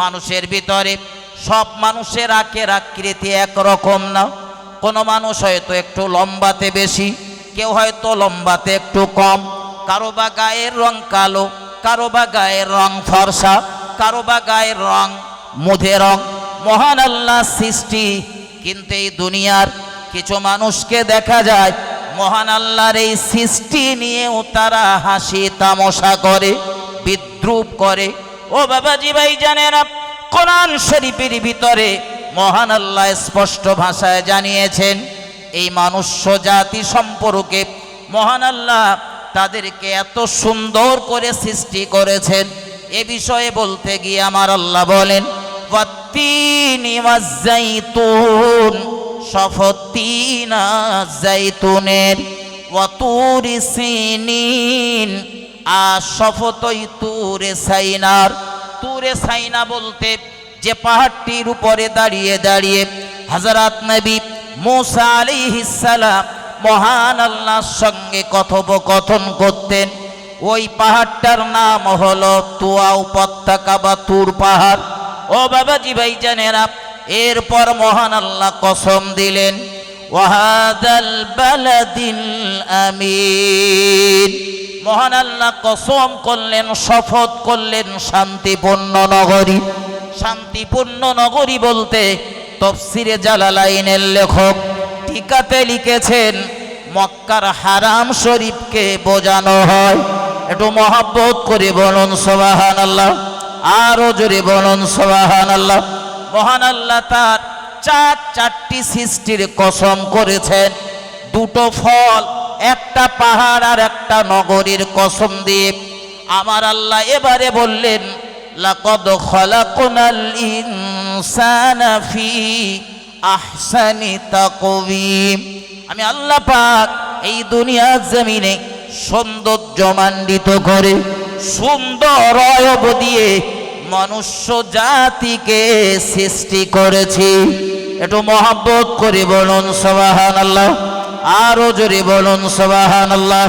মানুষের ভিতরে সব মানুষের আকের আকৃতি একরকম না। কোনো মানুষ হয়তো একটু লম্বাতে বেশি, কেউ হয়তো লম্বাতে একটু কম। কারও বা গায়ের রং কালো, কারও বা গায়ের রং ফর্সা, কারও বা গায়ের রং মুধে রং। মহান আল্লাহ সৃষ্টি, কিন্তু এই দুনিয়ার কিছু মানুষকে দেখা যায়, মহান আল্লাহর এই সৃষ্টি নিয়েও তারা হাসি তামাশা করে, বিদ্রুপ করে। ও বাবাজি ভাই জানেন কোরআন শরীফের ভিতরে মহান আল্লাহ স্পষ্ট ভাষায় জানিয়েছেন, এই মানুষ্য জাতি সম্পর্কে মহান আল্লাহ তাদেরকে এত সুন্দর করে সৃষ্টি করেছেন। এ বিষয়ে বলতে গিয়ে আমার আল্লাহ বলেন সফতিনা জাইতুনের সিনিন আর সফতই তুরে সাইনার। তুরে সাইনা বলতে যে পাহাড়টির উপরে দাঁড়িয়ে দাঁড়িয়ে হাজরাত নবী মুসা সালাম মহান আল্লাহর সঙ্গে কথোপকথন করতেন। ওই পাহাড়টার নাম হলো তুয়া উপত্যকা বা তুর পাহাড়। ও বাবাজি ভাই জানেরা এরপর মহান আল্লাহ কসম দিলেন ওয়াহাদাল বালাদিল আমিন। মহান আল্লাহ কসম করলেন, শপথ করলেন শান্তিপূর্ণ নগরী। শান্তিপূর্ণ নগরী বলতে তফসিরে জালালাইনের লেখক টিকাতে লিখেছেন, মক্কার হারাম শরীফকে বোঝানো হয়। একটু মহাব্বত করে বলুন সোবাহান আল্লাহ আরও জোরে বলুন সোবাহান আল্লাহ মহান আল্লাহ তার চার চারটি সৃষ্টির কসম করেছেন দুটো ফল, একটা পাহাড় আর একটা নগরীর কসম দিয়ে। আমার আল্লাহ এবারে বললেন, লাকদ খলাকুনাল ইনসানা ফি আহসানি তাকওয়িম। আমি আল্লাহ পাক এই দুনিয়ার জমিনে সৌন্দর্যমান্বিত করে, সুন্দর অয়ব দিয়ে মনুষ্য জাতিকে সৃষ্টি করেছি। একটু মহাব্বত করে বলুন সবাহান আল্লাহ আরও জোরে বলুন সবাহান আল্লাহ